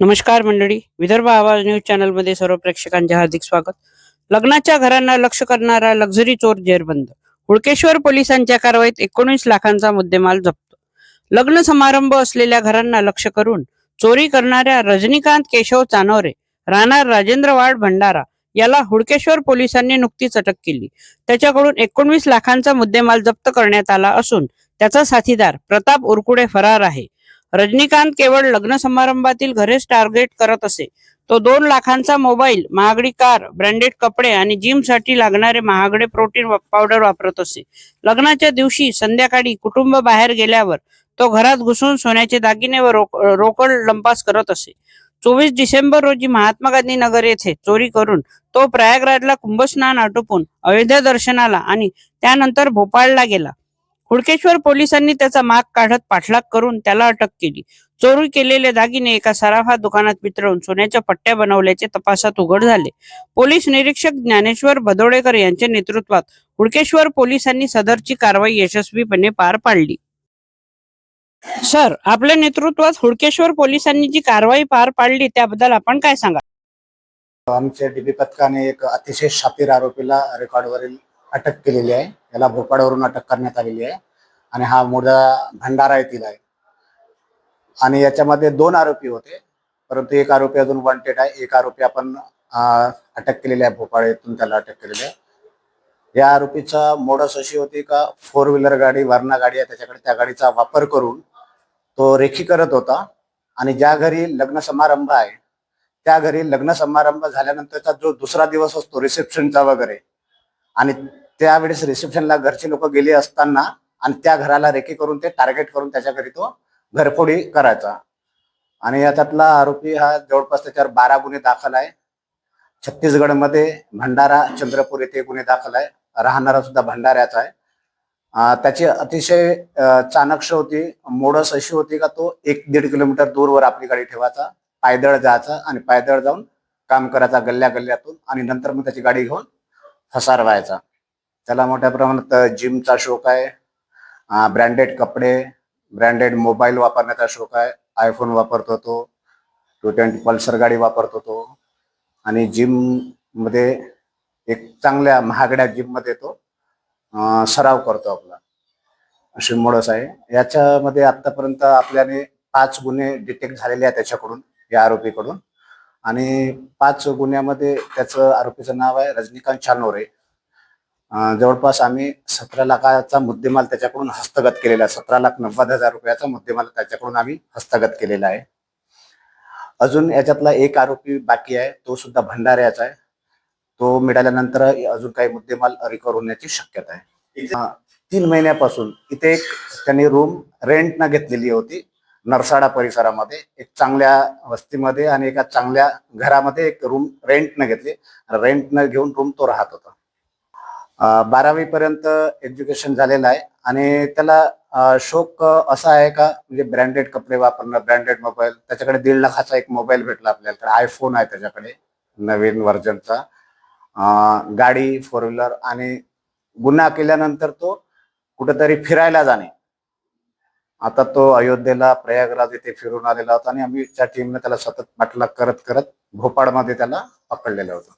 नमस्कार मंडळी विदर्भ आवाज न्यूज चॅनलमध्ये सर्व प्रेक्षकांचे हार्दिक स्वागत. लग्नाच्या घरांना लक्ष करणारा लक्झरी चोर जेरबंद. हुडकेश्वर पोलिसांच्या कारवाईत एकोणीस लाखांचा मुद्देमाल जप्त. लग्न समारंभ असलेल्या घरांना लक्ष करून चोरी करणाऱ्या रजनीकांत केशव चानोरे राहणार राजेंद्रवाड भंडारा याला हुडकेश्वर पोलिसांनी नुकतीच अटक केली. त्याच्याकडून एकोणवीस लाखांचा मुद्देमाल जप्त करण्यात आला असून त्याचा साथीदार प्रताप उरकुडे फरार आहे. रजनीकांत केवळ लग्न समारंभातील घरेच टार्गेट करत असे. तो दोन लाखांचा मोबाईल महागडी कार ब्रँडेड कपडे आणि जिमसाठी लागणारे महागडे प्रोटीन पावडर वापरत असे. लग्नाच्या दिवशी संध्याकाळी कुटुंब बाहेर गेल्यावर तो घरात घुसून सोन्याचे दागिने व रोक- रोकड लंपास करत असे. चोवीस डिसेंबर रोजी महात्मा गांधी नगर येथे चोरी करून तो प्रयागराजला कुंभस्नान आटोपून अयोध्या दर्शनाला आणि त्यानंतर भोपाळला गेला. हुडकेश्वर पोलिसांनी त्याचा माग काढत पाठलाग करून त्याला अटक केली. चोरी केलेले दागिने एका सराफा दुकानात वितळून सोन्याच्या पट्ट्या बनवल्याचे तपासात उघड झाले. पोलीस निरीक्षक ज्ञानेश्वर भदोडेकर यांच्या नेतृत्वात हुडकेश्वर पोलिसांनी सदरची कारवाई यशस्वीपणे पार पाडली. सर आपल्या नेतृत्वात हुडकेश्वर पोलिसांनी जी कारवाई पार पाडली त्याबद्दल आपण काय सांगा आमच्या डीबी पथकाने एक अतिशय शातीर आरोपीला रेकॉर्डवरील अटक केलेली आहे. त्याला भोपाळवरून अटक करण्यात आलेली आहे. आणि हा मुळा भंडारा येथील आहे. आणि याच्यामध्ये दोन आरोपी होते. परंतु एक आरोपी अजून वॉन्टेड आहे. एक आरोपी आपण अटक केलेली आहे. भोपाळ येथून त्याला अटक केलेली आहे. या आरोपीचा मोडस अशी होती का फोर व्हीलर गाडी वरणा गाडी आहे. त्याच्याकडे त्या गाडीचा वापर करून तो रेखी करत होता. आणि ज्या घरी लग्न समारंभ आहे त्या घरी लग्न समारंभ झाल्यानंतरचा जो दुसरा दिवस असतो रिसेप्शनचा वगैरे. आणि त्यावेळेस रिसेप्शनला घरचे लोक गेले असताना आणि त्या घराला रेकी करून ते टार्गेट करून त्याच्या घरी तो घरफोडी करायचा. आणि याच्यातला आरोपी हा जवळपास त्याच्यावर बारा गुन्हे दाखल आहे. छत्तीसगडमध्ये भंडारा चंद्रपूर येथे गुन्हे दाखल आहे. राहणारा सुद्धा भंडाऱ्याचा आहे. त्याची अतिशय चाणक्ष होती मोडस अशी होती का तो एक दीड किलोमीटर दूरवर आपली गाडी ठेवायचा पायदळ जायचा आणि पायदळ जाऊन काम करायचा गल्ल्या गल्ल्यातून आणि नंतर मग त्याची गाडी घेऊन फसार व्हायचा. त्याला मोठ्या प्रमाणात जिमचा शौक आहे ब्रँडेड कपडे ब्रँडेड मोबाईल वापरण्याचा शौक आहे. आयफोन वापरतो तो टू ट्वेंटी पल्सर गाडी वापरतो तो. आणि जिममध्ये एक चांगल्या महागड्या जिममध्ये तो सराव करतो आपला. अशी मोडस आहे. याच्यामध्ये आतापर्यंत आपल्याने पाच गुन्हे डिटेक्ट झालेले आहेत त्याच्याकडून या आरोपीकडून. आणि पाच गुन्ह्यामध्ये त्याचं आरोपीचं नाव आहे रजनीकांत चानोरे. जवळपास आम्ही सतरा लाखाचा मुद्देमाल त्याच्याकडून हस्तगत केलेला आहे. सतरा लाख नव्वद हजार रुपयाचा मुद्देमाल त्याच्याकडून आम्ही हस्तगत केलेला आहे. अजून याच्यातला एक आरोपी बाकी आहे तो सुद्धा भंडाऱ्याचा आहे. तो मिळाल्यानंतर अजून काही मुद्देमाल रिकवर होण्याची शक्यता आहे. तीन महिन्यापासून इथे एक त्यांनी रूम रेंटनं घेतलेली होती नरसाडा परिसरामध्ये. एक चांगल्या वस्तीमध्ये आणि एका चांगल्या घरामध्ये एक रूम रेंटनं घेतली. रेंटनं घेऊन रूम तो राहत होता. बारावी पर्यंत एज्युकेशन झालेलं आहे आणि त्याला शोक असा आहे का म्हणजे ब्रँडेड कपडे वापरणं ब्रँडेड मोबाईल त्याच्याकडे दीड लाखाचा एक मोबाईल भेटला आपल्याला आयफोन आहे त्याच्याकडे नवीन व्हर्जनचा. गाडी फोर व्हीलर आणि गुन्हा केल्यानंतर तो कुठेतरी फिरायला जाणे. आता तो अयोध्येला प्रयागराज येथे फिरून आलेला होता आणि आम्ही त्या टीमने त्याला सतत पाठलाग करत करत भोपाळमध्ये त्याला पकडलेलं होतं.